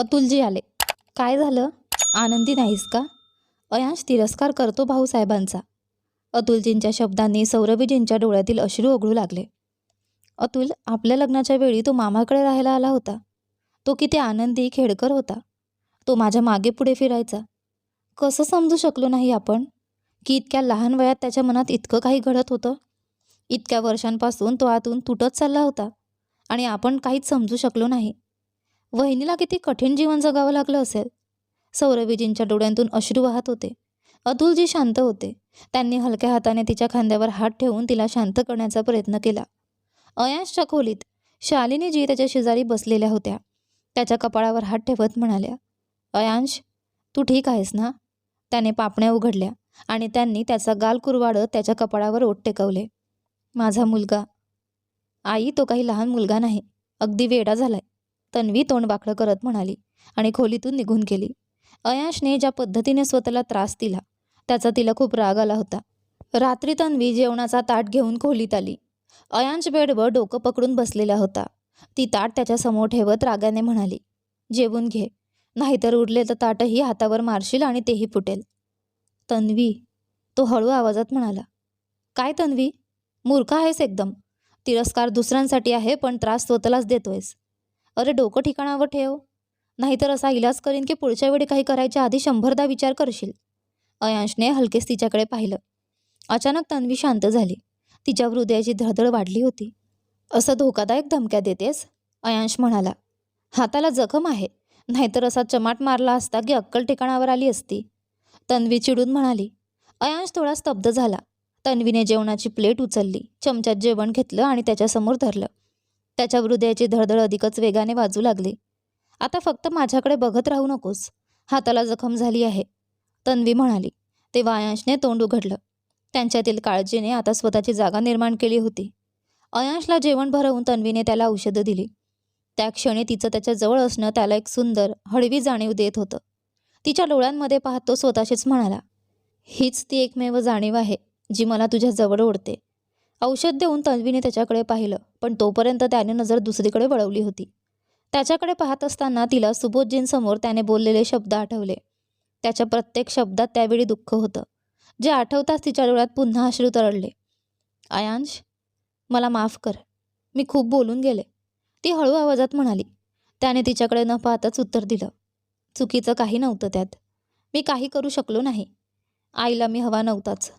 अतुलजी आले. काय झालं? आनंदी नाहीस का? अयांश तिरस्कार करतो भाऊसाहेबांचा अतुलजींच्या शब्दांनी सौरभीजींच्या डोळ्यातील अश्रू ओघळू लागले. अतुल आपल्या लग्नाच्या वेळी तो मामाकडे राहायला आला होता. तो किती आनंदी खेडकर होता. तो माझ्या मागे पुढे फिरायचा. कसं समजू शकलो नाही आपण? की इतक्या लहान वयात त्याच्या मनात इतकं काही घडत होतं? इतक्या वर्षांपासून तो आतून तुटत चालला होता. आणि आपण काहीच समजू शकलो नाही. वहिनीला किती कठीण जीवन जगावं लागलं असेल. सौरभीजींच्या डोळ्यांतून अश्रू वाहत होते. अतुलजी शांत होते. त्यांनी हलक्या हाताने तिच्या खांद्यावर हात ठेवून तिला शांत करण्याचा प्रयत्न केला. अयांशच्या खोलीत शालिनीजी त्याच्या शेजारी बसलेल्या होत्या. त्याच्या कपाळावर हात ठेवत म्हणाल्या अयांश तू ठीक आहेस ना? त्याने पापण्या उघडल्या आणि त्यांनी त्याचा गाल कुरवाडत त्याच्या कपाळावर ओट टेकवले. माझा मुलगा. आई तो काही लहान मुलगा नाही. अगदी वेडा झालाय. तन्वी तोंड वाकडं करत म्हणाली आणि खोलीतून निघून गेली. अयांशने ज्या पद्धतीने स्वतःला त्रास दिला त्याचा तिला खूप राग आला होता. रात्री तन्वी जेवणाचा ताट घेऊन खोलीत आली. अयांश बेडवर डोकं पकडून बसलेला होता. ती ताट त्याच्यासमोर ठेवत रागाने म्हणाली जेवून घे. नाहीतर उरले तर ताटही हातावर मारशील आणि तेही फुटेल. तन्वी तो हळू आवाजात म्हणाला काय तन्वी? मूर्ख आहेस एकदम. तिरस्कार दुसऱ्यांसाठी आहे पण त्रास स्वतःलाच देतोयस. अरे डोकं ठिकाणावर ठेव. नाहीतर असा इलाज करीन की पुढच्या वेळी काही करायच्या आधी शंभरदा विचार करशील. अयांशने हलकेच तिच्याकडे पाहिलं. अचानक तन्वी शांत झाली. तिच्या हृदयाची धडधड वाढली होती. असं धोकादायक धमक्या देतेस? अयांश म्हणाला. हाताला जखम आहे. नाहीतर असा चमाट मारला असता की अक्कल ठिकाणावर आली असती. तन्वी चिडून म्हणाली. अयांश थोडा स्तब्ध झाला. तन्वीने जेवणाची प्लेट उचलली. चमच्यात जेवण घेतलं आणि त्याच्यासमोर धरलं. त्याच्या हृदयाची धडधड अधिकच वेगाने वाजू लागली. आता फक्त माझ्याकडे बघत राहू नकोस. हाताला जखम झाली आहे. तन्वी म्हणाली. ते वायांशने तोंड उघडलं. त्यांच्यातील काळजीने आता स्वतःची जागा निर्माण केली होती. अयांशला जेवण भरवून तन्वीने त्याला औषधं दिली. त्या क्षणी तिचं त्याच्याजवळ असणं त्याला एक सुंदर हळवी जाणीव देत होतं. तिच्या डोळ्यांमध्ये पाहत तो स्वतःशीच म्हणाला हीच ती एकमेव जाणीव आहे जी मला तुझ्या जवळ ओढते. औषध देऊन तन्वीने त्याच्याकडे पाहिलं. पण तोपर्यंत त्याने नजर दुसरीकडे वळवली होती. त्याच्याकडे पाहत असताना तिला सुबोधजींसमोर त्याने बोललेले शब्द आठवले. त्याच्या प्रत्येक शब्दात त्यावेळी दुःख होतं. जे आठवताच तिच्या डोळ्यात पुन्हा अश्रू तरळले. अयांश मला माफ कर. मी खूप बोलून गेले. ती हळू आवाजात म्हणाली. त्याने तिच्याकडे न पाहताच उत्तर दिलं. चुकीचं काही नव्हतं त्यात. मी काही करू शकलो नाही. आईला मी हवा नव्हताच.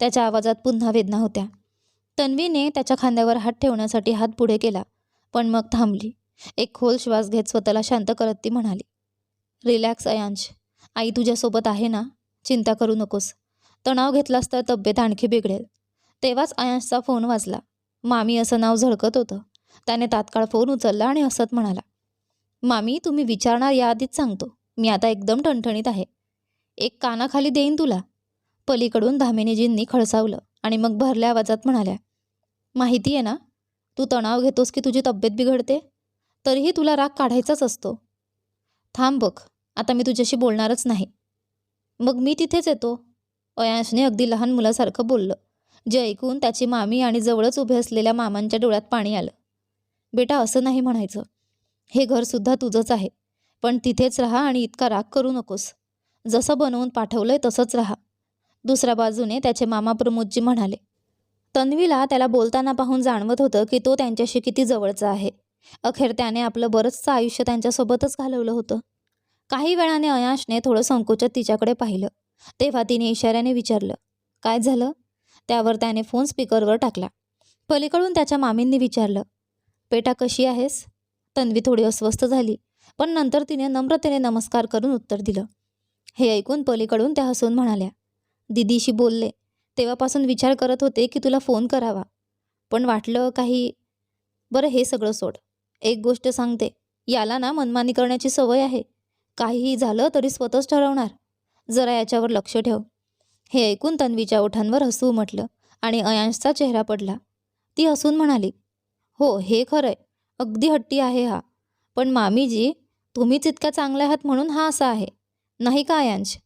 त्याच्या आवाजात पुन्हा वेदना होत्या. तन्वीने त्याच्या खांद्यावर हात ठेवण्यासाठी हात पुढे केला पण मग थांबली. एक खोल श्वास घेत स्वतःला शांत करत ती म्हणाली रिलॅक्स अयांश. आई तुझ्यासोबत आहे ना? चिंता करू नकोस. तणाव घेतलास तर तब्येत आणखी बिघडेल. तेव्हाच अयांशचा फोन वाजला. मामी असं नाव झळकत होतं. त्याने तात्काळ फोन उचलला आणि हसत म्हणाला मामी तुम्ही विचारणार याआधीच सांगतो. मी आता एकदम ठणठणीत आहे. एक कानाखाली देईन तुला. पलीकडून धामिनीजींनी खळसावलं आणि मग भरल्या आवाजात म्हणाल्या माहिती आहे ना? तू तणाव घेतोस की तुझी तब्येत बिघडते? तरीही तुला राग काढायचाच असतो. थांब बघ आता मी तुझ्याशी बोलणारच नाही. मग मी तिथेच येतो. अयांशने अगदी लहान मुलासारखं बोललं. जे ऐकून त्याची मामी आणि जवळच उभे असलेल्या मामांच्या डोळ्यात पाणी आलं. बेटा असं नाही म्हणायचं. हे घरसुद्धा तुझंच आहे. पण तिथेच राहा आणि इतका राग करू नकोस. जसं बनवून पाठवलंय तसंच राहा. दुसऱ्या बाजूने त्याचे मामा प्रमोदजी म्हणाले तन्वीला त्याला बोलताना पाहून जाणवत होतं की तो त्यांच्याशी किती जवळचा आहे. अखेर त्याने आपलं बरंचसं आयुष्य त्यांच्यासोबतच घालवलं होतं. काही वेळाने अयांशने थोडं संकोचत तिच्याकडे पाहिलं. तेव्हा तिने इशाऱ्याने विचारलं काय झालं? त्यावर त्याने फोन स्पीकरवर टाकला. पलीकडून त्याच्या मामींनी विचारलं पेटा कशी आहेस? तन्वी थोडी अस्वस्थ झाली पण नंतर तिने नम्रतेने नमस्कार करून उत्तर दिलं. हे ऐकून पलीकडून त्या हसून म्हणाल्या दिदीशी बोलले. तेव्हापासून विचार करत होते की तुला फोन करावा. पण वाटलं काही बरं हे सगळं सोड. एक गोष्ट सांगते याला ना मनमानी करण्याची सवय आहे. काहीही झालं तरी स्वतःच ठरवणार. जरा याच्यावर लक्ष ठेव. हे ऐकून तन्वीच्या ओठांवर हसू उमटलं आणि अयांशचा चेहरा पडला. ती हसून म्हणाली हो हे खरंय. अगदी हट्टी आहे हा. पण मामीजी तुम्हीच इतक्या चांगल्या आहात म्हणून हा असा आहे. नाही का अयांश?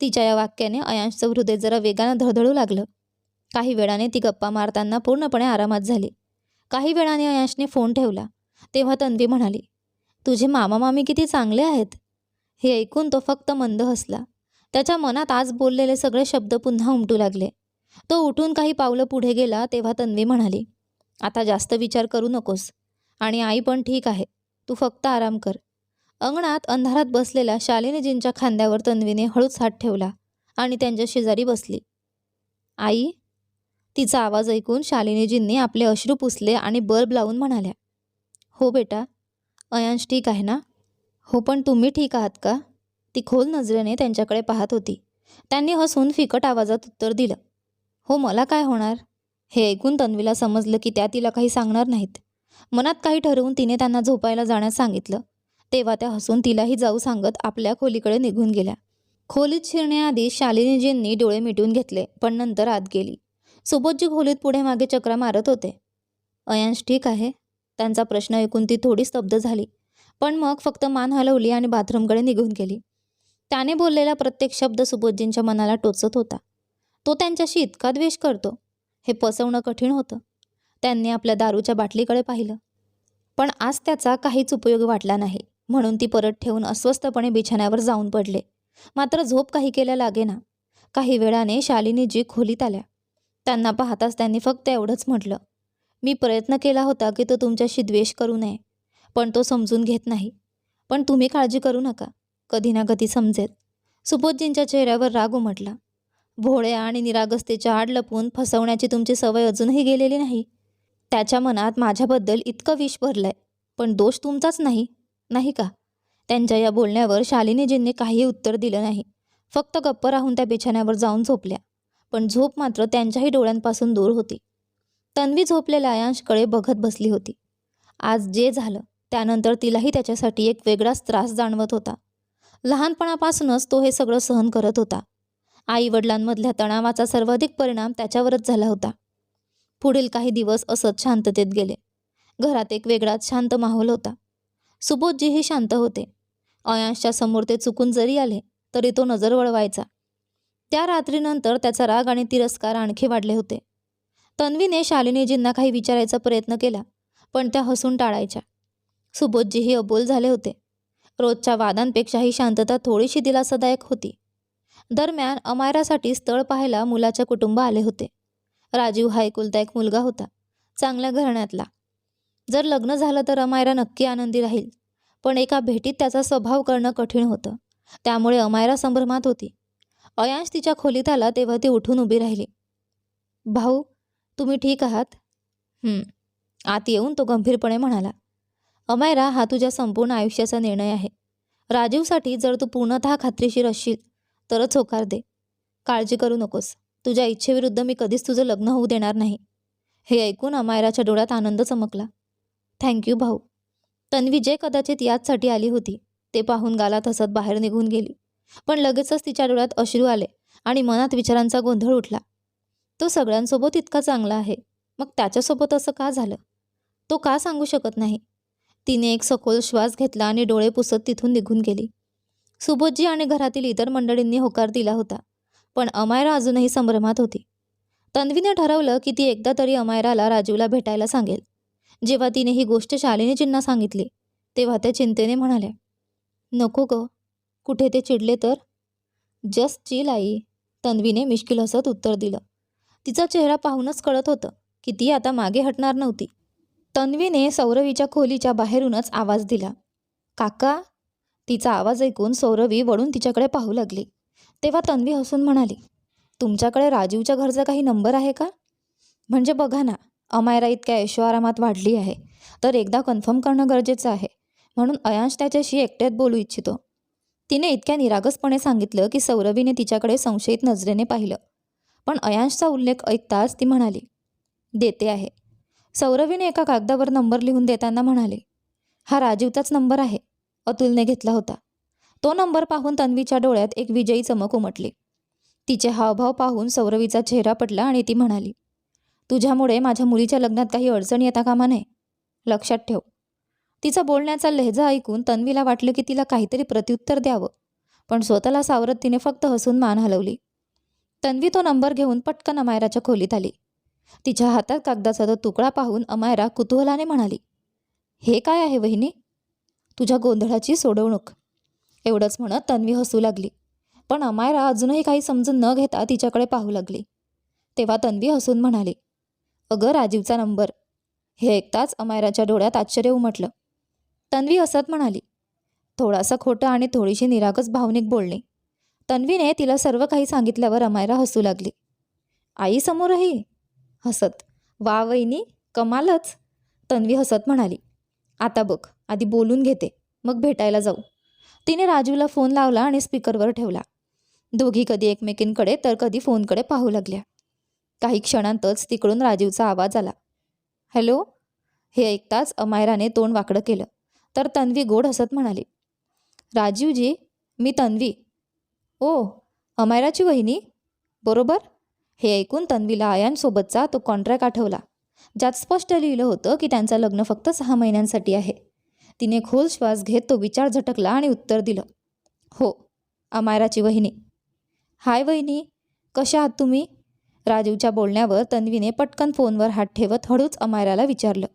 तिच्या या वाक्याने अयांशचं हृदय जरा वेगानं धडधडू लागलं. काही वेळाने ती गप्पा मारताना पूर्णपणे आरामात झाली. काही वेळाने अयांशने फोन ठेवला. तेव्हा तन्वी म्हणाली तुझे मामा मामी किती चांगले आहेत. हे ऐकून तो फक्त मंद हसला. त्याच्या मनात आज बोललेले सगळे शब्द पुन्हा उमटू लागले. तो उठून काही पावलं पुढे गेला तेव्हा तन्वी म्हणाली आता जास्त विचार करू नकोस. आणि आई पण ठीक आहे. तू फक्त आराम कर. अंगणात अंधारात बसलेल्या शालिनीजींच्या खांद्यावर तन्वीने हळूच हात ठेवला आणि त्यांच्या शेजारी बसली. आई तिचा आवाज ऐकून शालिनीजींनी आपले अश्रू पुसले आणि बल्ब लावून म्हणाल्या हो बेटा अयांश ठीक आहे ना? हो पण तुम्ही ठीक आहात का? ती खोल नजरेने त्यांच्याकडे पाहत होती. त्यांनी हसून फिकट आवाजात उत्तर दिलं हो मला काय होणार? हे ऐकून तन्वीला समजलं की त्या तिला काही सांगणार नाहीत. मनात काही ठरवून तिने त्यांना झोपायला जाण्यास सांगितलं. तेव्हा त्या हसून तिलाही जाऊ सांगत आपल्या खोलीकडे निघून गेल्या. खोलीत शिरण्याआधी शालिनीजींनी डोळे मिटून घेतले पण नंतर आत गेली. सुबोधजी खोलीत पुढे मागे चक्रा मारत होते. अयांश ठीक आहे? त्यांचा प्रश्न ऐकून ती थोडी स्तब्ध झाली. पण मग फक्त मान हलवली आणि बाथरूमकडे निघून गेली. त्याने बोललेला प्रत्येक शब्द सुबोधजींच्या मनाला टोचत होता. तो त्यांच्याशी इतका द्वेष करतो. हे पसवणं कठीण होतं. त्यांनी आपल्या दारूच्या बाटलीकडे पाहिलं. पण आज त्याचा काहीच उपयोग वाटला नाही. म्हणून ती परत ठेवून अस्वस्थपणे बिछाण्यावर जाऊन पडले. मात्र झोप काही केल्या लागेना. काही वेळाने शालिनीजी खोलीत आल्या. त्यांना पाहताच त्यांनी फक्त एवढंच म्हटलं. मी प्रयत्न केला होता की तो तुमच्याशी द्वेष करू नये पण तो समजून घेत नाही. पण तुम्ही काळजी करू नका. कधी ना कधी समजेल. सुबोधजींच्या चेहऱ्यावर राग उमटला. भोळ्या आणि निरागसतेच्या आड लपवून फसवण्याची तुमची सवय अजूनही गेलेली नाही. त्याच्या मनात माझ्याबद्दल इतकं विष भरलंय. पण दोष तुमचाच नाही. नाही का? त्यांच्या या बोलण्यावर शालिनीजींनी काही उत्तर दिलं नाही. फक्त गप्प राहून त्या बिछाण्यावर जाऊन झोपल्या. पण झोप मात्र त्यांच्याही डोळ्यांपासून दूर होती. तन्वी झोपलेल्या आयांशकडे बघत बसली होती. आज जे झालं त्यानंतर तिलाही त्याच्यासाठी एक वेगळाच त्रास जाणवत होता. लहानपणापासूनच तो हे सगळं सहन करत होता. आई वडिलांमधल्या तणावाचा सर्वाधिक परिणाम त्याच्यावरच झाला होता. पुढील काही दिवस असत शांततेत गेले. घरात एक वेगळाच शांत माहोल होता. सुबोधजीही शांत होते. अयांशच्या समोर ते चुकून जरी आले तरी तो नजर वळवायचा. त्या रात्रीनंतर त्याचा राग आणि तिरस्कार आणखी वाढले होते. तन्वीने शालिनीजींना काही विचारायचा प्रयत्न केला पण त्या हसून टाळायच्या. सुबोधजीही अबोल झाले होते. रोजच्या वादांपेक्षाही शांतता थोडीशी दिलासादायक होती. दरम्यान अमायरासाठी स्थळ पाहायला मुलाचे कुटुंब आले होते. राजीव हा एकुलता एक मुलगा होता. चांगल्या घराण्यातला. जर लग्न झालं तर अमायरा नक्की आनंदी राहील. पण एका भेटीत त्याचा स्वभाव करणं कठीण होतं. त्यामुळे अमायरा संभ्रमात होती. अयांश तिच्या खोलीत आला तेव्हा ती उठून उभी राहिली. भाऊ तुम्ही ठीक आहात? आत येऊन तो गंभीरपणे म्हणाला. अमायरा हा तुझ्या संपूर्ण आयुष्याचा निर्णय आहे. राजीवसाठी जर तू पूर्णतः खात्रीशीर असशील तरच होकार दे. काळजी करू नकोस. तुझ्या इच्छेविरुद्ध मी कधीच तुझं लग्न होऊ देणार नाही. हे ऐकून अमायराच्या डोळ्यात आनंद चमकला. थँक्यू भाऊ. तन्वी जे कदाचित याचसाठी आली होती. ते पाहून गालात हसत बाहेर निघून गेली. पण लगेचच तिच्या डोळ्यात अश्रू आले आणि मनात विचारांचा गोंधळ उठला. तो सगळ्यांसोबत इतका चांगला आहे. मग त्याच्यासोबत असं का झालं? तो का सांगू शकत नाही? तिने एक सखोल श्वास घेतला आणि डोळे पुसत तिथून निघून गेली. सुबोधजी आणि घरातील इतर मंडळींनी होकार दिला होता पण अमायरा अजूनही संभ्रमात होती. तन्वीने ठरवलं की ती एकदा तरी अमायराला राजीवला भेटायला सांगेल. जेव्हा तिने ही गोष्ट शालिनीजींना सांगितली तेव्हा त्या चिंतेने म्हणाल्या नको ग कुठे ते चिडले तर? जस्ट चिल आई तन्वीने मिश्किल हसत उत्तर दिलं. तिचा चेहरा पाहूनच कळत होतं की ती आता मागे हटणार नव्हती. तन्वीने सौरवीच्या खोलीच्या बाहेरूनच आवाज दिला. काका तिचा आवाज ऐकून सौरवी वळून तिच्याकडे पाहू लागली. तेव्हा तन्वी हसून म्हणाली तुमच्याकडे राजीवच्या घरचा काही नंबर आहे का? म्हणजे बघा ना अमायरा इतक्या ऐशोआरामात वाढली आहे. तर एकदा कन्फर्म करणं गरजेचं आहे. म्हणून अयांश त्याच्याशी एकट्यात बोलू इच्छितो. तिने इतक्या निरागसपणे सांगितलं की सौरवीने तिच्याकडे संशयित नजरेने पाहिलं. पण अयांशचा उल्लेख ऐकताच ती म्हणाली देते आहे. सौरवीने एका कागदावर नंबर लिहून देताना म्हणाले हा राजीवचाच नंबर आहे. अतुलने घेतला होता. तो नंबर पाहून तन्वीच्या डोळ्यात एक विजयी चमक उमटली. तिचे हावभाव पाहून सौरवीचा चेहरा पडला आणि ती म्हणाली तुझ्यामुळे माझ्या मुलीच्या लग्नात काही अडचण येता कामा नये. लक्षात ठेव. तिचा बोलण्याचा लहजा ऐकून तन्वीला वाटलं की तिला काहीतरी प्रत्युत्तर द्यावं पण स्वतःला सावरत तिने फक्त हसून मान हलवली. तन्वी तो नंबर घेऊन पटकन अमायराच्या खोलीत आली. तिच्या हातात कागदाचा तो तुकडा पाहून अमायरा कुतूहलाने म्हणाली हे काय आहे वहिनी? तुझ्या गोंधळाची सोडवणूक. एवढंच म्हणत तन्वी हसू लागली पण अमायरा अजूनही काही समजून न घेता तिच्याकडे पाहू लागली. तेव्हा तन्वी हसून म्हणाली अगं राजीवचा नंबर. हे ऐकताच अमायराच्या डोळ्यात आश्चर्य उमटलं. तन्वी हसत म्हणाली थोडासा खोटं आणि थोडीशी निरागस भावनिक बोलणे. तन्वीने तिला सर्व काही सांगितल्यावर अमायरा हसू लागली. आईसमोरही हसत. वा वहिनी कमालच. तन्वी हसत म्हणाली आता बघ आधी बोलून घेते मग भेटायला जाऊ. तिने राजूला फोन लावला आणि स्पीकरवर ठेवला. दोघी कधी एकमेकींकडे तर कधी फोनकडे पाहू लागल्या. काही क्षणांतच तिकडून राजीवचा आवाज आला. हॅलो? हे ऐकताच अमायराने तोंड वाकडं केलं. तर तन्वी गोड हसत म्हणाली राजीवजी मी तन्वी. ओ अमायराची वहिनी? बरोबर. हे ऐकून तन्वीला आयांसोबतचा तो कॉन्ट्रॅक्ट आठवला ज्यात स्पष्ट लिहिलं होतं की त्यांचं लग्न फक्त सहा महिन्यांसाठी आहे. तिने खोल श्वास घेत तो विचार झटकला आणि उत्तर दिलं हो अमायराची वहिनी. हाय वहिनी कशा आहात तुम्ही? राजीवच्या बोलण्यावर तन्वीने पटकन फोनवर हात ठेवत हळूच अमायराला विचारलं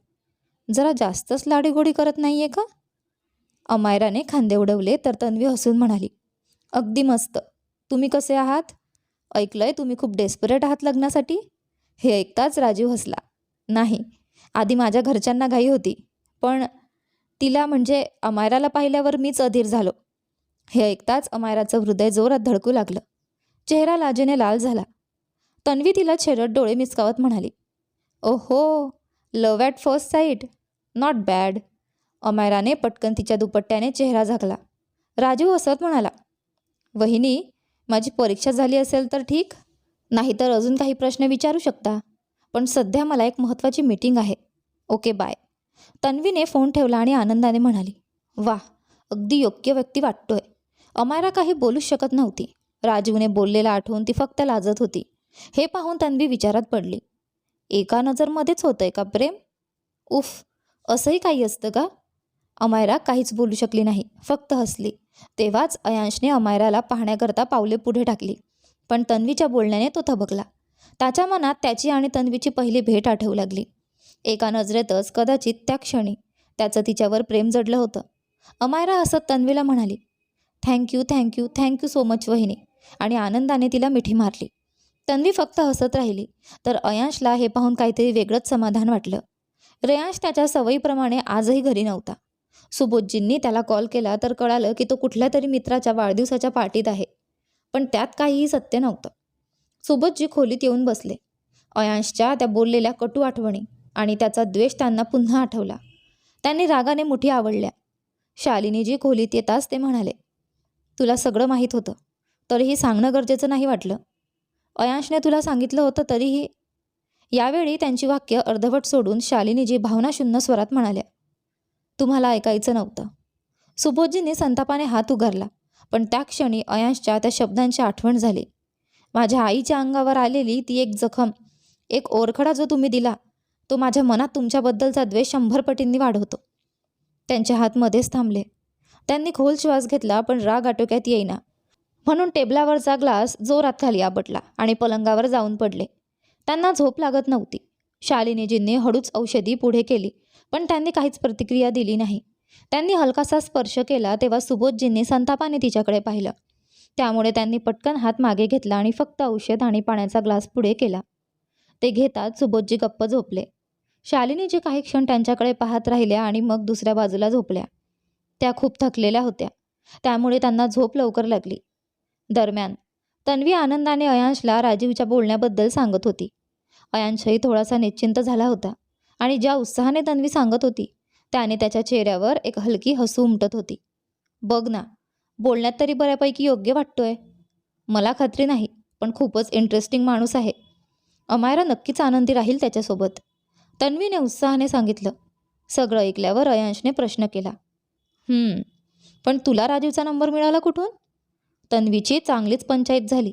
जरा जास्तच लाडीगोडी करत नाही आहे का? अमायराने खांदे उडवले तर तन्वी हसून म्हणाली अगदी मस्त. तुम्ही कसे आहात? ऐकलंय तुम्ही खूप डेस्परेट आहात लग्नासाठी? हे ऐकताच राजीव हसला. नाही आधी माझ्या घरच्यांना घाई होती पण तिला म्हणजे अमायराला पाहिल्यावर मीच अधीर झालो. हे ऐकताच अमायराचं हृदय जोरात धडकू लागलं. चेहरा लाजेने लाल झाला. तन्वी तिला छेरट डोळे मिचकावत म्हणाली ओहो love at first sight not bad अमायराने पटकन तिच्या दुपट्ट्याने चेहरा झाकला. राजू हसत म्हणाला वहिनी माझी परीक्षा झाली असेल तर ठीक नाहीतर अजून काही प्रश्न विचारू शकता पण सध्या मला एक महत्त्वाची मीटिंग आहे. ओके बाय तन्वीने फोन ठेवला आणि आनंदाने म्हणाली वा अगदी योग्य व्यक्ती वाटतोय. अमायरा काही बोलूच शकत नव्हती. राजूने बोललेला आठवून ती फक्त लाजत होती. हे पाहून तन्वी विचारात पडली. एका नजरमध्येच होतंय का प्रेम? उफ असंही काही असतं का? अमायरा काहीच बोलू शकली नाही. फक्त हसली. तेव्हाच अयांशने अमायराला पाहण्याकरता पावले पुढे टाकली. पण तन्वीच्या बोलण्याने तो थबकला. त्याच्या मनात त्याची आणि तन्वीची पहिली भेट आठवू लागली. एका नजरेतच कदाचित त्या क्षणी त्याचं तिच्यावर प्रेम जडलं होतं. अमायरा हसत तन्वीला म्हणाली thank you thank you thank you so much वहिनी. आणि आनंदाने तिला मिठी मारली. तन्वी फक्त हसत राहिली. तर अयांशला हे पाहून काहीतरी वेगळंच समाधान वाटलं. रेयांश त्याच्या सवयीप्रमाणे आजही घरी नव्हता. सुबोधजींनी त्याला कॉल केला तर कळालं की तो कुठल्या तरी मित्राच्या वाढदिवसाच्या पार्टीत आहे. पण त्यात काहीही सत्य नव्हतं. सुबोधजी खोलीत येऊन बसले. अयांशच्या त्या बोललेल्या कटू आठवणी आणि त्याचा द्वेष त्यांना पुन्हा आठवला. त्यांनी रागाने मुठी आवडल्या. शालिनीजी खोलीत येताच ते म्हणाले तुला सगळं माहीत होतं. तरीही सांगणं गरजेचं नाही वाटलं. अयांशने तुला सांगितलं होतं तरीही यावेळी त्यांची वाक्य अर्धवट सोडून शालिनीजी भावनाशून्य स्वरात म्हणाल्या तुम्हाला ऐकायचं नव्हतं. सुबोधजींनी संतापाने हात उगारला पण त्या क्षणी अयांशच्या त्या शब्दांची आठवण झाली. माझ्या आईच्या अंगावर आलेली ती एक जखम एक ओरखडा जो तुम्ही दिला तो माझ्या मनात तुमच्याबद्दलचा द्वेष शंभर पटींनी वाढवतो. त्यांचे हात मध्येच थांबले. त्यांनी खोल श्वास घेतला पण राग आटोक्यात येईना. म्हणून टेबलावरचा ग्लास जोरात खाली आपटला आणि पलंगावर जाऊन पडले. त्यांना झोप लागत नव्हती. शालिनीजींनी हळूच औषधी पुढे केली पण त्यांनी काहीच प्रतिक्रिया दिली नाही. त्यांनी हलकासा स्पर्श केला तेव्हा सुबोधजींनी संतापाने तिच्याकडे पाहिलं. त्यामुळे त्यांनी पटकन हात मागे घेतला आणि फक्त औषध आणि पाण्याचा ग्लास पुढे केला. ते घेतात सुबोधजी गप्प झोपले. शालिनीजी काही क्षण त्यांच्याकडे पाहत राहिल्या आणि मग दुसऱ्या बाजूला झोपल्या. त्या खूप थकलेल्या होत्या. त्यामुळे त्यांना झोप लवकर लागली. दरम्यान. तन्वी आनंदाने अयांशला राजीवच्या बोलण्याबद्दल सांगत होती. अयांशही थोडासा निश्चिंत झाला होता आणि ज्या उत्साहाने तन्वी सांगत होती त्याने त्याच्या चेहऱ्यावर एक हलकी हसू उमटत होती. बघ ना बोलण्यात तरी बऱ्यापैकी योग्य वाटतोय. मला खात्री नाही पण खूपच इंटरेस्टिंग माणूस आहे. अमायरा नक्कीच आनंदी राहील त्याच्यासोबत. तन्वीने उत्साहाने सांगितलं. सगळं ऐकल्यावर अयांशने प्रश्न केला. पण तुला राजीवचा नंबर मिळाला कुठून? तन्वीची चांगलीच पंचायत झाली.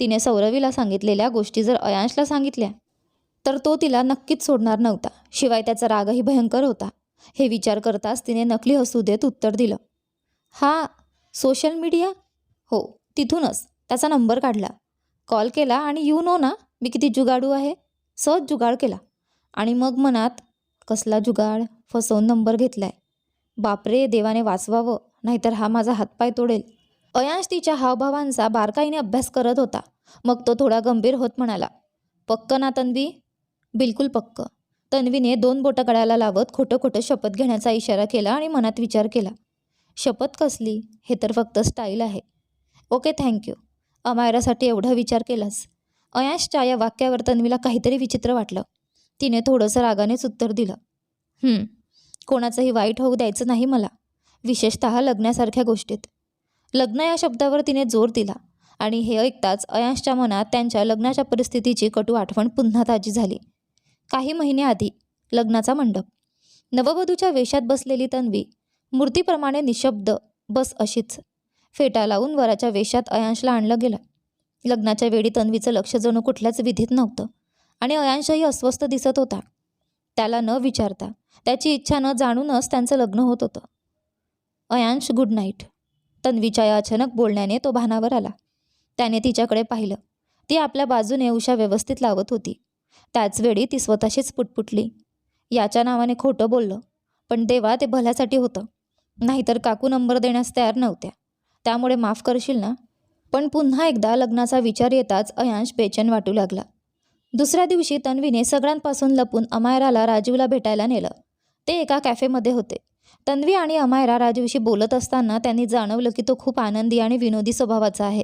तिने सौरवीला सांगितलेल्या गोष्टी जर अयांशला सांगितल्या तर तो तिला नक्कीच सोडणार नव्हता. शिवाय त्याचा रागही भयंकर होता. हे विचार करताच तिने नकली हसू देत उत्तर दिलं. हा सोशल मीडिया? हो तिथूनच. त्याचा नंबर काढला. कॉल केला आणि यू नो ना मी किती जुगाडू आहे. सहज जुगाड केला. आणि मग मनात कसला जुगाड? फसवून नंबर घेतलाय. बापरे देवाने वाचवावं. नाहीतर हा माझा हातपाय तोडेल. अयांश तिच्या हावभावांचा बारकाईने अभ्यास करत होता. मग तो थोडा गंभीर होत म्हणाला पक्क ना तन्वी. बिलकुल पक्क. तन्वीने दोन बोटं गळ्याला लावत खोटं खोटं शपथ घेण्याचा इशारा केला आणि मनात विचार केला शपथ कसली? हे तर फक्त स्टाईल आहे. ओके थँक्यू अमायरासाठी एवढा विचार केलास. अयांशच्या या वाक्यावर तन्वीला काहीतरी विचित्र वाटलं. तिने थोडंसं रागानेच उत्तर दिलं कोणाचंही वाईट होऊ द्यायचं नाही मला विशेषतः लग्नासारख्या गोष्टीत. लग्न या शब्दावर तिने जोर दिला आणि हे ऐकताच अयांशच्या मनात त्यांच्या लग्नाच्या परिस्थितीची कटू आठवण पुन्हा ताजी झाली. काही महिने आधी लग्नाचा मंडप. नववधूच्या वेशात बसलेली तन्वी मूर्तीप्रमाणे निशब्द बस अशीच. फेटा लावून वराच्या वेशात अयांशला आणलं गेलं. लग्नाच्या वेळी तन्वीचं लक्ष जणू कुठल्याच विधीत नव्हतं आणि अयांशही अस्वस्थ दिसत होता. त्याला न विचारता त्याची इच्छा न जाणूनच त्यांचं लग्न होत होतं. Ayansh good night. तन्वीच्या या अचानक बोलण्याने तो भानावर आला. त्याने तिच्याकडे पाहिलं. ती आपल्या बाजूने उशा व्यवस्थित लावत होती. त्याचवेळी ती स्वतःशीच पुटपुटली. याच्या नावाने खोटं बोललं. पण देवा ते भल्यासाठी होतं. नाहीतर काकू नंबर देण्यास तयार नव्हत्या. त्यामुळे माफ करशील ना? पण पुन्हा एकदा लग्नाचा विचार येताच अयांश बेचैन वाटू लागला. दुसऱ्या दिवशी तन्वीने सगळ्यांपासून लपून अमायराला राजीवला भेटायला नेलं. ते एका कॅफेमध्ये होते. तन्वी आणि अमायरा राजीवशी बोलत असताना त्यांनी जाणवलं की तो खूप आनंदी आणि विनोदी स्वभावाचा आहे.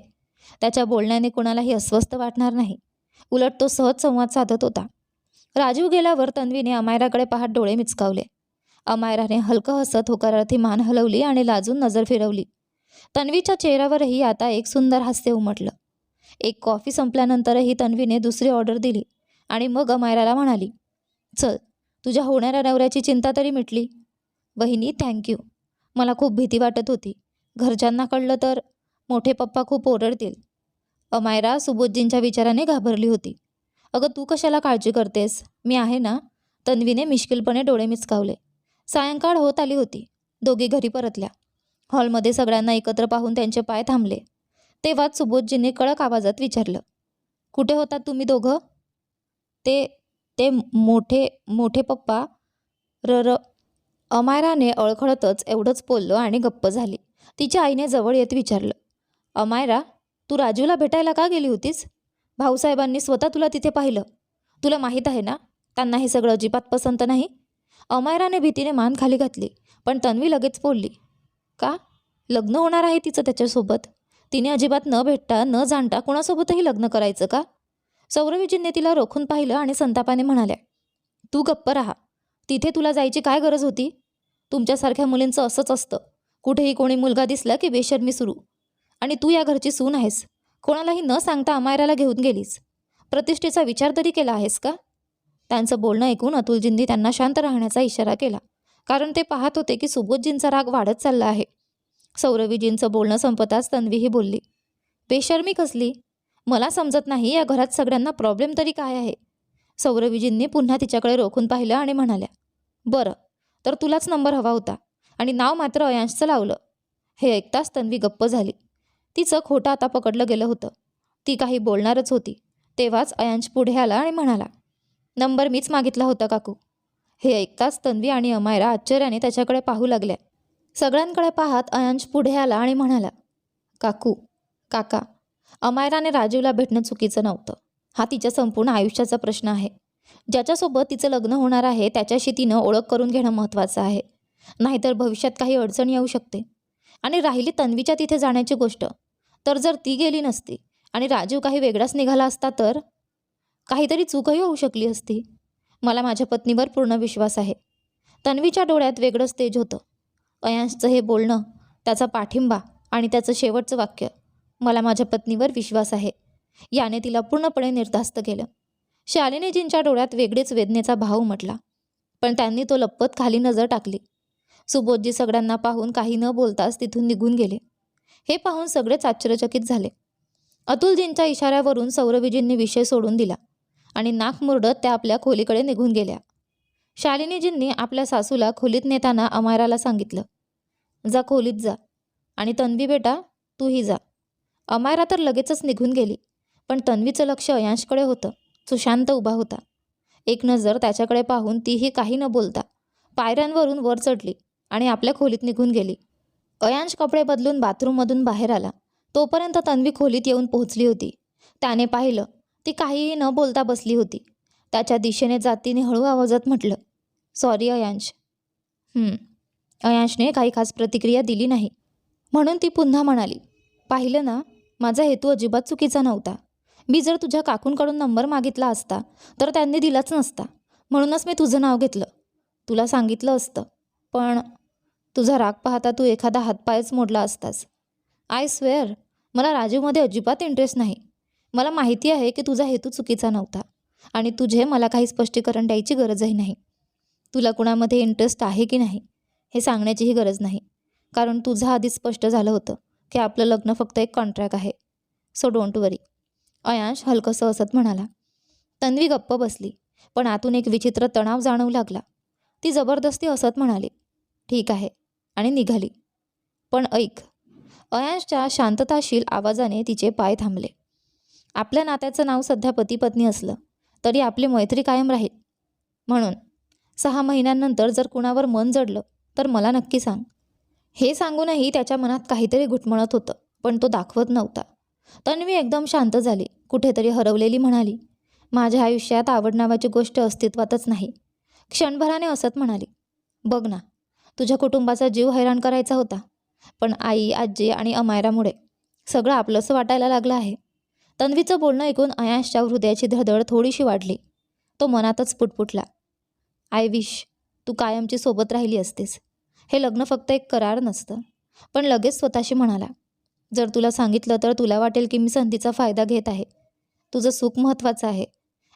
त्याच्या बोलण्याने कुणालाही अस्वस्थ वाटणार नाही. उलट तो सहज संवाद साधत होता. राजीव गेल्यावर तन्वीने अमायराकडे पाहत डोळे मिचकावले. अमायराने हलकं हसत होकारार्थी मान हलवली आणि लाजून नजर फिरवली. तन्वीच्या चेहऱ्यावरही आता एक सुंदर हास्य उमटलं. एक कॉफी संपल्यानंतरही तन्वीने दुसरी ऑर्डर दिली आणि मग अमायराला म्हणाली चल तुझ्या होणाऱ्या नवऱ्याची चिंता तरी मिटली. वहिनी थँक्यू मला खूप भीती वाटत होती. घरच्यांना कळलं तर मोठे पप्पा खूप ओरडतील. अमायरा सुबोधजींच्या विचाराने घाबरली होती. अगं तू कशाला काळजी करतेस? मी आहे ना? तन्वीने मिश्किलपणे डोळे मिचकावले सायंकाळ होत आली होती. दोघी घरी परतल्या. हॉलमध्ये सगळ्यांना एकत्र पाहून त्यांचे पाय थांबले. तेव्हाच सुबोधजींनी कडक आवाजात विचारलं कुठे होतात तुम्ही दोघं? ते ते मोठे मोठे पप्पा र र अमायराने अळखळतच एवढंच बोललं आणि गप्प झाली. तिच्या आईने जवळ येत विचारलं अमायरा तू राजूला भेटायला का गेली होतीस? भाऊसाहेबांनी स्वतः तुला तिथे पाहिलं. तुला माहीत आहे ना त्यांना हे सगळं अजिबात पसंत नाही? अमायराने भीतीने मान खाली घातली पण तन्वी लगेच बोलली का? लग्न होणार आहे तिचं त्याच्यासोबत? तिने अजिबात न भेटता न जाणता कुणासोबतही लग्न करायचं का? सौरवीजींनी तिला रोखून पाहिलं आणि संतापाने म्हणाल्या तू गप्प राहा. तिथे तुला जायची काय गरज होती? तुमच्यासारख्या मुलींचं असंच असतं. कुठेही कोणी मुलगा दिसला की बेशर्मी सुरू. आणि तू या घरची सून आहेस. कोणालाही न सांगता अमायराला घेऊन गेलीस. प्रतिष्ठेचा विचार तरी केला आहेस का? त्यांचं बोलणं ऐकून अतुलजींनी त्यांना शांत राहण्याचा इशारा केला. कारण ते पाहत होते की सुबोधजींचा राग वाढत चालला आहे. सौरवीजींचं बोलणं संपताच तन्वीही बोलली. बेशर्मी कसली? मला समजत नाही या घरात सगळ्यांना प्रॉब्लेम तरी काय आहे? सौरवीजींनी पुन्हा तिच्याकडे रोखून पाहिलं आणि म्हणाल्या बरं तर तुलाच नंबर हवा होता. आणि नाव मात्र अयांशचं लावलं. हे ऐकताच तन्वी गप्प झाली. तिचं खोटं आता पकडलं गेलं होतं. ती काही बोलणारच होती. तेव्हाच अयांश पुढे आला आणि म्हणाला नंबर मीच मागितला होता काकू. हे ऐकताच तन्वी आणि अमायरा आश्चर्याने त्याच्याकडे पाहू लागल्या. सगळ्यांकडे पाहत अयांश पुढे आला आणि म्हणाला काकू काका अमायराने राजीवला भेटणं चुकीचं नव्हतं. हा तिच्या संपूर्ण आयुष्याचा प्रश्न आहे. ज्याच्यासोबत तिचं लग्न होणार आहे त्याच्याशी तिनं ओळख करून घेणं महत्त्वाचं आहे. नाहीतर भविष्यात काही अडचण येऊ शकते. आणि राहिली तन्वीच्या तिथे जाण्याची गोष्ट. तर जर ती गेली नसती आणि राजीव काही वेगळाच निघाला असता तर? काहीतरी चूकही होऊ शकली असती. मला माझ्या पत्नीवर पूर्ण विश्वास आहे. तन्वीच्या डोळ्यात वेगळंच तेज होतं. अयांशचं हे बोलणं त्याचा पाठिंबा आणि त्याचं शेवटचं वाक्य मला माझ्या पत्नीवर विश्वास आहे. याने तिला पूर्णपणे निर्धास्त केलं. शालिनीजींच्या डोळ्यात वेगळीच वेदनेचा भाव उमटला. पण त्यांनी तो लपत खाली नजर टाकली. सुबोधजी सगळ्यांना पाहून काही न बोलताच तिथून निघून गेले. हे पाहून सगळेच आश्चर्यचकित झाले. अतुलजींच्या इशाऱ्यावरून सौरवीजींनी विषय सोडून दिला आणि नाक मुरडत त्या आपल्या खोलीकडे निघून गेल्या. शालिनीजींनी आपल्या सासूला खोलीत नेताना अमायराला सांगितलं जा खोलीत जा आणि तन्वी बेटा तूही जा. अमायरा तर लगेचच निघून गेली पण तन्वीचं लक्ष अयांशकडे होतं. सुशांत शांत उभा होता. एक नजर त्याच्याकडे पाहून तीही काही न बोलता पायऱ्यांवरून वर चढली आणि आपल्या खोलीत निघून गेली. अयांश कपडे बदलून बाथरूममधून बाहेर आला. तोपर्यंत तन्वी खोलीत येऊन पोहोचली होती. त्याने पाहिलं ती काहीही न बोलता बसली होती. त्याच्या दिशेने जातीने हळू आवाजात म्हटलं सॉरी अयांश. अयांशने काही खास प्रतिक्रिया दिली नाही. म्हणून ती पुन्हा म्हणाली पाहिलं ना माझा हेतू अजिबात चुकीचा नव्हता. मी जर तुझ्या काकूंकडून नंबर मागितला असता तर त्यांनी दिलाच नसता. म्हणूनच मी तुझं नाव घेतलं. तुला सांगितलं असतं. पण तुझा राग पाहता तू एखादा हातपायच मोडला असतास. आय स्वेअर मला राजीवमध्ये अजिबात इंटरेस्ट नाही. मला माहिती आहे की तुझा हेतू चुकीचा नव्हता आणि तुझे मला काही स्पष्टीकरण द्यायची गरजही नाही. तुला कुणामध्ये इंटरेस्ट आहे की नाही हे सांगण्याचीही गरज नाही. कारण तुझं आधीच स्पष्ट झालं होतं की आपलं लग्न फक्त एक कॉन्ट्रॅक्ट आहे. सो डोंट वरी अयांश हलकंसं असत म्हणाला. तन्वी गप्प बसली पण आतून एक विचित्र तणाव जाणवू लागला. ती जबरदस्ती असत म्हणाली ठीक आहे आणि निघाली. पण ऐक अयांशच्या शांतताशील आवाजाने तिचे पाय थांबले. आपल्या नात्याचं नाव सध्या पती पत्नी असलं तरी आपली मैत्री कायम राहील. म्हणून सहा महिन्यांनंतर जर कुणावर मन जडलं तर मला नक्की सांग. हे सांगूनही त्याच्या मनात काहीतरी घुटमळत होतं पण तो दाखवत नव्हता. तन्वी एकदम शांत झाली. कुठेतरी हरवलेली म्हणाली माझ्या आयुष्यात आवड नावाची गोष्ट अस्तित्वातच नाही. क्षणभराने असत म्हणाली बघ ना तुझ्या कुटुंबाचा जीव हैराण करायचा होता. पण आई आजी आणि अमायरामुळे सगळं आपलंसं वाटायला लागलं आहे. तन्वीचं बोलणं ऐकून अयांशच्या हृदयाची धडधड थोडीशी वाढली. तो मनातच पुटपुटला आय विश तू कायमची सोबत राहिली असतेस. हे लग्न फक्त एक करार नसतं. पण लगेच स्वतःशी म्हणाला जर तुला सांगितलं तर तुला वाटेल की मी संधीचा फायदा घेत आहे. तुझं सुख महत्त्वाचं आहे.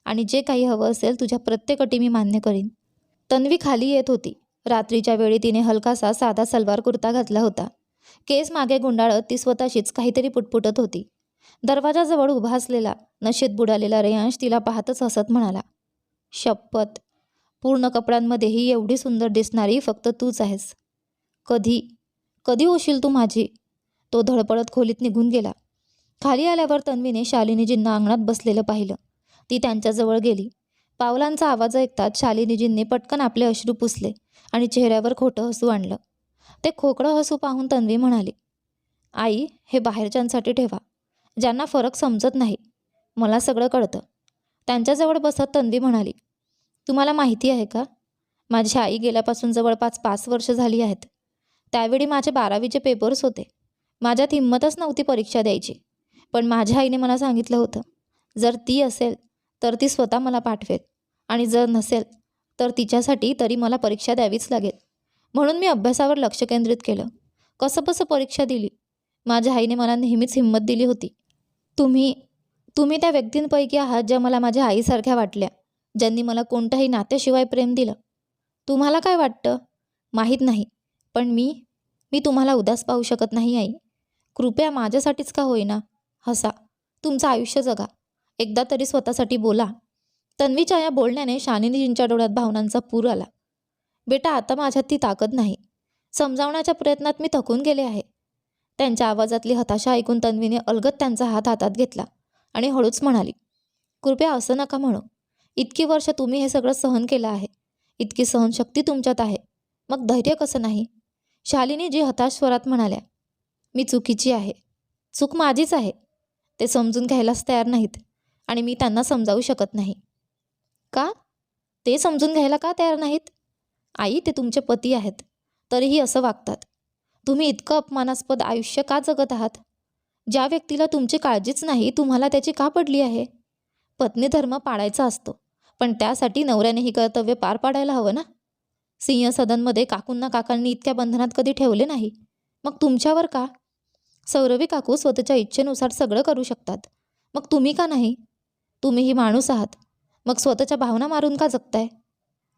आणि जे काही हवं असेल तुझ्या प्रत्येक अटी मी मान्य करीन. तन्वी खाली येत होती. रात्रीच्या वेळी तिने हलकासा साधा सलवार कुर्ता घातला होता. केस मागे गुंडाळत ती स्वतःशीच काहीतरी पुटपुटत होती. दरवाजाजवळ उभा असलेला नशेत बुडालेला रेयांश तिला पाहतच हसत म्हणाला शपथ. पूर्ण कपड्यांमध्येही एवढी सुंदर दिसणारी फक्त तूच आहेस. कधी? कधी होशील तू माझी? तो धडपडत खोलीत निघून गेला. खाली आल्यावर तन्वीने शालिनीजींना अंगणात बसलेलं पाहिलं. ती त्यांच्याजवळ गेली. पावलांचा आवाज ऐकताच शालिनीजींनी पटकन आपले अश्रू पुसले आणि चेहऱ्यावर खोटं हसू आणलं. ते खोकडं हसू पाहून तन्वी म्हणाली आई हे बाहेरच्यांसाठी ठेवा. ज्यांना फरक समजत नाही. मला सगळं कळतं. त्यांच्याजवळ बसत तन्वी म्हणाली तुम्हाला माहिती आहे का? माझी आई गेल्यापासून जवळपास पाच वर्ष झाली आहेत. त्यावेळी माझे बारावीचे पेपर्स होते. माझ्यात हिंमतच नव्हती परीक्षा द्यायची. पण माझ्या आईने मला सांगितलं होतं जर ती असेल तर ती स्वतः मला पाठवेल. आणि जर नसेल तर तिच्यासाठी तरी मला परीक्षा द्यावीच लागेल. म्हणून मी अभ्यासावर लक्ष केंद्रित केलं. कसंबसं परीक्षा दिली? माझ्या आईने मला नेहमीच हिंमत दिली होती. तुम्ही तुम्ही त्या व्यक्तींपैकी आहात ज्या मला माझ्या आईसारख्या वाटल्या ज्यांनी मला कोणत्याही नात्याशिवाय प्रेम दिलं. तुम्हाला काय वाटतं? माहीत नाही. पण मी मी तुम्हाला उदास पाहू शकत नाही आई. कृपया माझ्यासाठीच का होईना? हसा. तुमचं आयुष्य जगा. एकदा तरी स्वतःसाठी बोला. तन्वीच्या या बोलण्याने शालिनीजींच्या डोळ्यात भावनांचा पूर आला. बेटा आता माझ्यात ती ताकद नाही. समजावण्याच्या प्रयत्नात मी थकून गेले आहे. त्यांच्या आवाजातली हताशा ऐकून तन्वीने अलगत त्यांचा हात हातात घेतला आणि हळूच म्हणाली कृपया असं नका म्हणू. इतकी वर्ष तुम्ही हे सगळं सहन केलं आहे. इतकी सहनशक्ती तुमच्यात आहे. मग धैर्य कसं नाही? शालिनी जी हताश स्वरात म्हणाल्या मी चुकीची आहे. चूक माझीच आहे. ते समजून घ्यायलाच तयार नाहीत आणि मी त्यांना समजावू शकत नाही. का? ते समजून घ्यायला का तयार नाहीत? आई ते तुमचे पती आहेत. तरीही असं वागतात. तुम्ही इतकं अपमानास्पद आयुष्य का जगत आहात? ज्या व्यक्तीला तुमची काळजीच नाही तुम्हाला त्याची का पडली आहे? पत्नी धर्म पाळायचा असतो पण त्यासाठी नवऱ्याने ही कर्तव्य पार पाडायला हवं ना? सिंह सदनमध्ये काकूंना काकांनी इतक्या बंधनात कधी ठेवले नाही? मग तुमच्यावर का? सौरवी काकू स्वतःच्या इच्छेनुसार सगळं करू शकतात. मग तुम्ही का नाही? तुम्हीही माणूस आहात. मग स्वतःच्या भावना मारून का जगताय?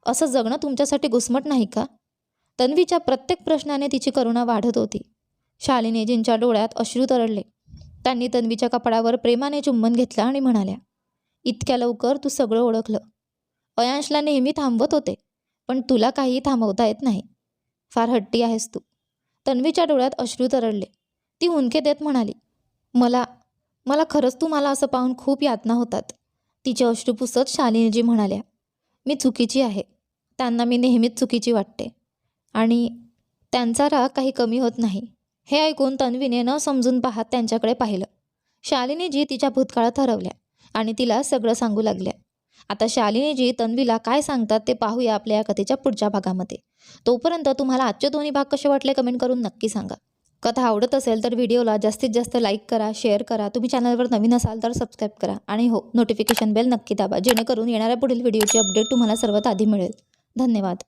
असं जगणं तुमच्यासाठी घुसमट नाही का? तन्वीच्या प्रत्येक प्रश्नाने तिची करुणा वाढत होती. शालिनीजींच्या डोळ्यात अश्रू तरळले. त्यांनी तन्वीच्या कपडावर प्रेमाने चुंबन घेतलं आणि म्हणाल्या इतक्या लवकर तू सगळं ओळखलं. अयांशला नेहमी थांबवत होते पण तुला काही थांबवता येत नाही. फार हट्टी आहेस तू. तन्वीच्या डोळ्यात अश्रू तरळले. ती हुंदके देत म्हणाली मला मला खरंच तू मला असं पाहून खूप यातना होतात. तिचे अश्रू पुसत शालिनीजी म्हणाल्या मी चुकीची आहे. त्यांना मी नेहमीच चुकीची वाटते. आणि त्यांचा राग काही कमी होत नाही. हे ऐकून तन्वीने न समजून पाहत त्यांच्याकडे पाहिलं. शालिनीजी तिच्या भूतकाळात हरवल्या आणि तिला सगळं सांगू लागल्या. आता शालिनीजी तन्वीला काय सांगतात ते पाहूया आपल्या या कथेच्या पुढच्या भागामध्ये. तोपर्यंत तुम्हाला आजचे दोन्ही भाग कसे वाटले कमेंट करून नक्की सांगा. कथा आवडत असेल तर व्हिडिओला जास्तीत जास्त लाईक करा शेअर करा. तुम्ही चॅनलवर नवीन असाल तर सबस्क्राईब करा. आणि हो नोटिफिकेशन बेल नक्की दाबा जेणेकरून येणाऱ्या पुढील व्हिडिओची अपडेट तुम्हाला सर्वात आधी मिळेल. धन्यवाद.